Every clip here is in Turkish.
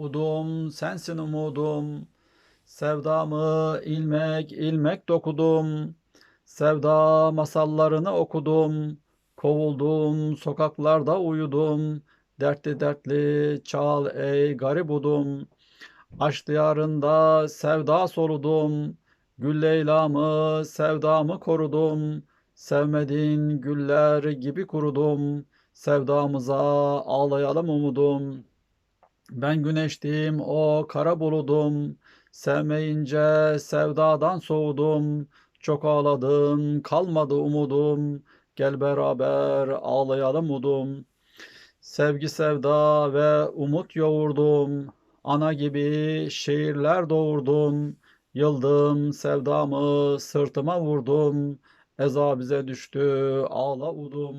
udum, sensin umudum. Sevdamı ilmek ilmek dokudum. Sevda masallarını okudum. Kovuldum, sokaklarda uyudum. Dertli dertli çal ey garibudum. Aşk diyarında sevda soludum. Gül Leyla'mı, sevdamı korudum. Sevmedin güller gibi kurudum. Sevdamıza ağlayalım umudum. Ben güneştim, o kara buludum. Sevmeyince sevdadan soğudum. Çok ağladım, kalmadı umudum. Gel beraber ağlayalım udum. Sevgi sevda ve umut yoğurdum. Ana gibi şehirler doğurdum. Yıldım sevdamı sırtıma vurdum. Eza bize düştü ağla udum.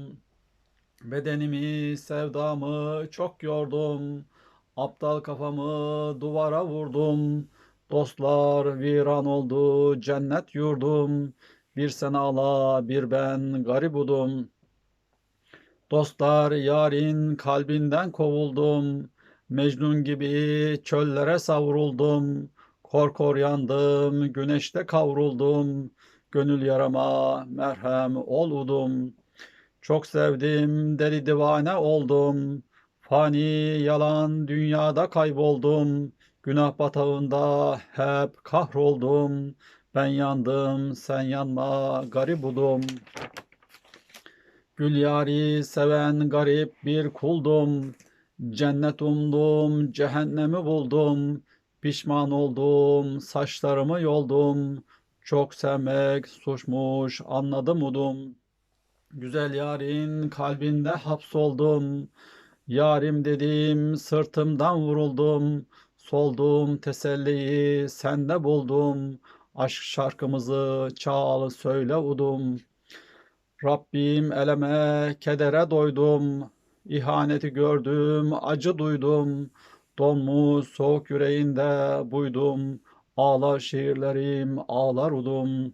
Bedenimi sevdamı çok yordum. Aptal kafamı duvara vurdum. Dostlar viran oldu cennet yurdum. Bir sen ağla bir ben garibudum. Dostlar yarın kalbinden kovuldum. Mecnun gibi çöllere savruldum. Kor kor yandım, güneşte kavruldum. Gönül yarama merhem ol udum. Çok sevdim, deli divane oldum. Fani yalan dünyada kayboldum. Günah batağında hep kahroldum. Ben yandım, sen yanma, garibudum. Gül yari seven garip bir kuldum. Cennet umdum, cehennemi buldum. Pişman oldum, saçlarımı yoldum. Çok sevmek suçmuş, anladım udum. Güzel yarın kalbinde hapsoldum. Yarim dedim, sırtımdan vuruldum. Soldum, teselliyi sende buldum. Aşk şarkımızı çal söyle udum. Rabbim eleme, kedere doydum. İhaneti gördüm, acı duydum. Donmuş soğuk yüreğinde buydum. Ağlar şiirlerim, ağlar udum.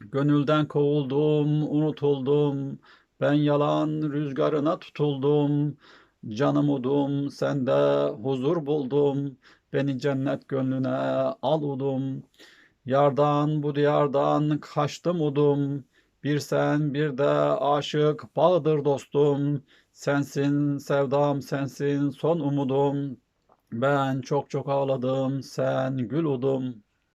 Gönülden kovuldum, unutuldum. Ben yalan rüzgarına tutuldum. Canım udum, sende huzur buldum. Beni cennet gönlüne al udum. Yardan bu diyardan kaçtım udum. Bir sen bir de aşık bağdır dostum. Sensin sevdam sensin son umudum. Ben çok çok ağladım sen gül udum.